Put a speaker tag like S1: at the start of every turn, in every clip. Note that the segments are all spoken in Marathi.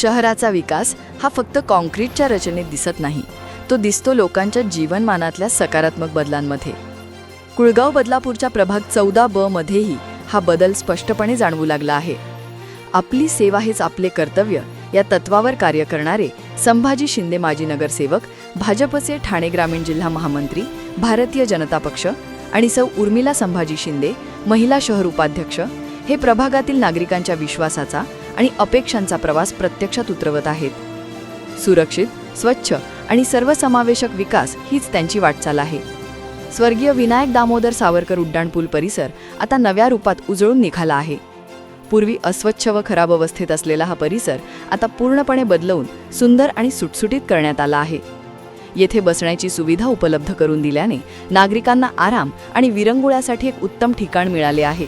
S1: शहराचा विकास हा फक्त कॉन्क्रीटच्या रचनेत दिसत नाही. तो दिसतो लोकांच्या जीवनमानातल्या सकारात्मक बदलांमध्ये. कुळगाव बदलापूरच्या प्रभाग चौदा ब मध्येही हा बदल स्पष्टपणे जाणवू लागला आहे. आपली सेवा हेच आपले कर्तव्य या तत्वावर कार्य करणारे संभाजी शिंदे माजी नगरसेवक भाजपचे ठाणे ग्रामीण जिल्हा महामंत्री भारतीय जनता पक्ष आणि सौ उर्मिला संभाजी शिंदे महिला शहर उपाध्यक्ष हे प्रभागातील नागरिकांच्या विश्वासाचा आणि अपेक्षांचा प्रवास प्रत्यक्षात उतरवत आहेत. सुरक्षित स्वच्छ आणि सर्वसमावेशक विकास हीच त्यांची वाटचाल आहे. स्वर्गीय विनायक दामोदर सावरकर उड्डाणपूल परिसर आता नव्या रूपात उजळून निघाला आहे. पूर्वी अस्वच्छ व खराब अवस्थेत असलेला हा परिसर आता पूर्णपणे बदलवून सुंदर आणि सुटसुटीत करण्यात आला आहे. येथे बसण्याची सुविधा उपलब्ध करून दिल्याने नागरिकांना आराम आणि विरंगुळ्यासाठी एक उत्तम ठिकाण मिळाले आहे.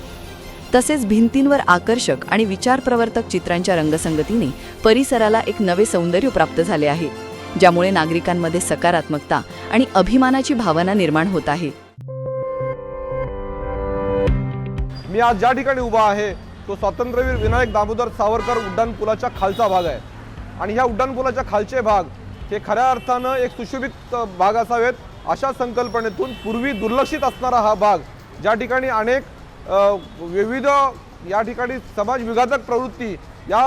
S1: तसेच भिंतींवर आकर्षक आणि विचारप्रवर्तक चित्रांच्या रंगसंगतीने परिसराला एक नवे सौंदर्य प्राप्त झाले आहे ज्यामुळे नागरिकांमध्ये सकारात्मकता आणि अभिमानाची भावना निर्माण होत आहे.
S2: मी आज ज्या ठिकाणी उभा आहे तो स्वातंत्र्यवीर विनायक दामोदर सावरकर उड्डाण पुलाच्या खालचा भाग आहे. आणि ह्या उड्डाण पुलाच्या खालचे भाग हे खऱ्या अर्थानं एक सुशोभित भाग असावेत अशा संकल्पनेतून पूर्वी दुर्लक्षित असणारा हा भाग ज्या ठिकाणी अनेक विविध या ठिकाणी समाज विघातक प्रवृत्ती या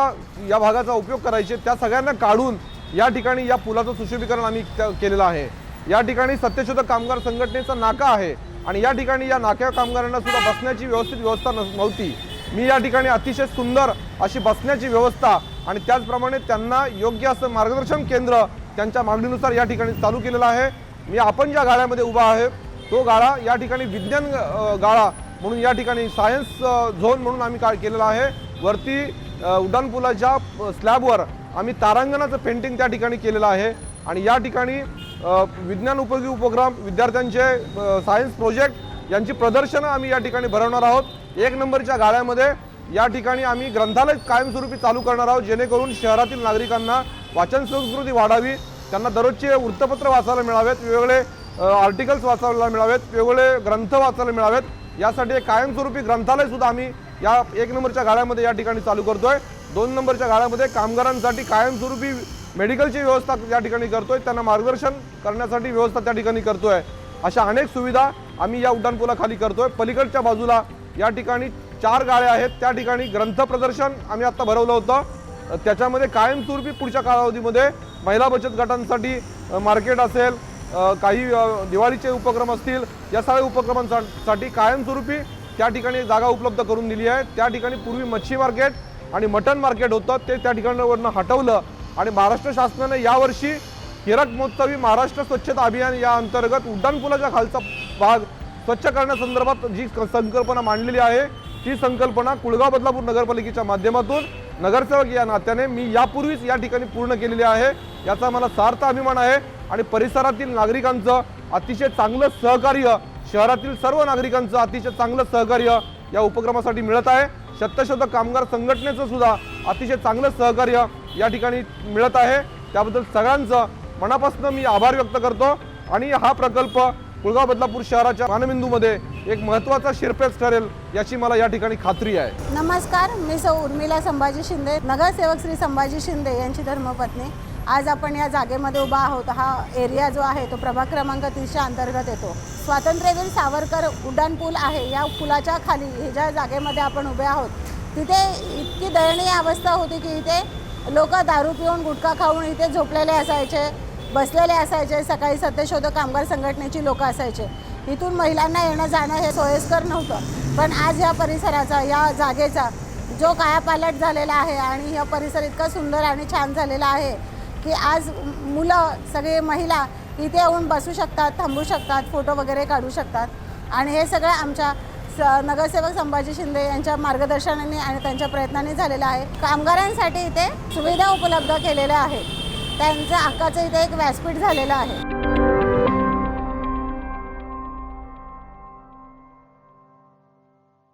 S2: या भागाचा उपयोग करायचे त्या सगळ्यांना काढून या ठिकाणी या पुलाचं सुशोभीकरण आम्ही क- केलेलं आहे. या ठिकाणी सत्यशोधक कामगार संघटनेचा नाका आहे आणि या ठिकाणी या नाक्या कामगारांना सुद्धा बसण्याची व्यवस्थित व्यवस्था नस- नव्हती. मी या ठिकाणी अतिशय सुंदर अशी बसण्याची व्यवस्था आणि त्याचप्रमाणे त्यांना योग्य असं मार्गदर्शन केंद्र त्यांच्या मागणीनुसार या ठिकाणी चालू केलेलं आहे. मी आपण ज्या गाळ्यामध्ये उभा आहे तो गाळा या ठिकाणी विज्ञान गाळा म्हणून या ठिकाणी सायन्स झोन म्हणून आम्ही काय केलेला आहे. वरती उड्डाणपुलाच्या स्लॅबवर आम्ही तारांगणाचं पेंटिंग त्या ठिकाणी केलेलं आहे. आणि या ठिकाणी विज्ञान उपयोगी उपक्रम विद्यार्थ्यांचे सायन्स प्रोजेक्ट यांची प्रदर्शनं आम्ही या ठिकाणी भरवणार आहोत. एक नंबरच्या गाळ्यामध्ये या ठिकाणी आम्ही ग्रंथालय कायमस्वरूपी चालू करणार आहोत जेणेकरून शहरातील नागरिकांना वाचन संस्कृती वाढावी. त्यांना दररोजचे वृत्तपत्र वाचायला मिळावेत वेगवेगळे आर्टिकल्स वाचायला मिळावेत वेगवेगळे ग्रंथ वाचायला मिळावेत. यासाठी एक कायमस्वरूपी ग्रंथालय सुद्धा आम्ही या एक नंबरच्या गाळ्यामध्ये या ठिकाणी चालू करतोय. दोन नंबरच्या गाळ्यामध्ये कामगारांसाठी कायमस्वरूपी मेडिकलची व्यवस्था या ठिकाणी करतोय. त्यांना मार्गदर्शन करण्यासाठी व्यवस्था त्या ठिकाणी करतोय. अशा अनेक सुविधा आम्ही या उड्डाणपुलाखाली करतोय. पलीकडच्या बाजूला या ठिकाणी चार गाड्या आहेत. त्या ठिकाणी ग्रंथ प्रदर्शन आम्ही आत्ता भरवलं होतं. त्याच्यामध्ये कायमस्वरूपी पुढच्या कालावधीमध्ये महिला बचत गटांसाठी मार्केट असेल काही दिवाळीचे उपक्रम असतील या सगळ्या उपक्रमांसाठी कायमस्वरूपी त्या ठिकाणी जागा उपलब्ध करून दिली आहे. त्या ठिकाणी पूर्वी मच्छी मार्केट आणि मटन मार्केट होतं. ते त्या ठिकाणावरनं हटवलं आणि महाराष्ट्र शासनाने यावर्षी हिरक महोत्सवी महाराष्ट्र स्वच्छता अभियान या अंतर्गत उड्डाणपुलाच्या खालचा भाग स्वच्छ करण्यासंदर्भात जी संकल्पना मांडलेली आहे ती संकल्पना कुळगाव बदलापूर नगरपालिकेच्या माध्यमातून नगरसेवक या नात्याने मी यापूर्वीच या ठिकाणी पूर्ण केलेली आहे. याचा मला सार्थ अभिमान आहे. आणि परिसरातील नागरिकांचं अतिशय चांगलं सहकार्य शहरातील सर्व नागरिकांचं अतिशय चांगलं सहकार्य या उपक्रमासाठी मिळत आहे. सत्यशोधक कामगार संघटनेचं सुद्धा अतिशय चांगलं सहकार्य या ठिकाणी मिळत आहे. त्याबद्दल सगळ्यांचं मनापासून मी आभार व्यक्त करतो. आणि हा प्रकल्प कुळगाव बदलापूर शहराच्या मानबिंदूमध्ये एक महत्त्वाचा शिरपेच ठरेल याची मला या ठिकाणी खात्री आहे.
S3: नमस्कार मी सौ उर्मिला संभाजी शिंदे नगरसेवक श्री संभाजी शिंदे यांची धर्मपत्नी. आज आपण या जागेमध्ये उभा आहोत. हा एरिया जो आहे तो प्रभाग क्रमांक तीसच्या अंतर्गत येतो. स्वातंत्र्यवीर सावरकर उड्डाणपूल आहे. या पुलाच्या खाली हे ज्या जागेमध्ये आपण उभे आहोत तिथे इतकी दयनीय अवस्था होती की इथे लोक दारू पिऊन गुटखा खाऊन इथे झोपलेले असायचे बसलेले असायचे सकाळी सत्यशोधक कामगार संघटनेची लोक असायचे. इथून महिलांना येणं जाणं हे सोयस्कर नव्हतं. पण आज या परिसराचा या जागेचा जो कायापालट झालेला आहे आणि हा परिसर इतका सुंदर आणि छान झालेला आहे की आज मुलं सगळे महिला इथे येऊन बसू शकतात थांबू शकतात फोटो वगैरे काढू शकतात. आणि हे सगळं आमच्या स नगरसेवक संभाजी शिंदे यांच्या मार्गदर्शनाने आणि त्यांच्या प्रयत्नांनी झालेलं आहे. कामगारांसाठी इथे सुविधा उपलब्ध केलेल्या आहेत. त्यांचं हक्काचं इथे एक व्यासपीठ झालेलं आहे.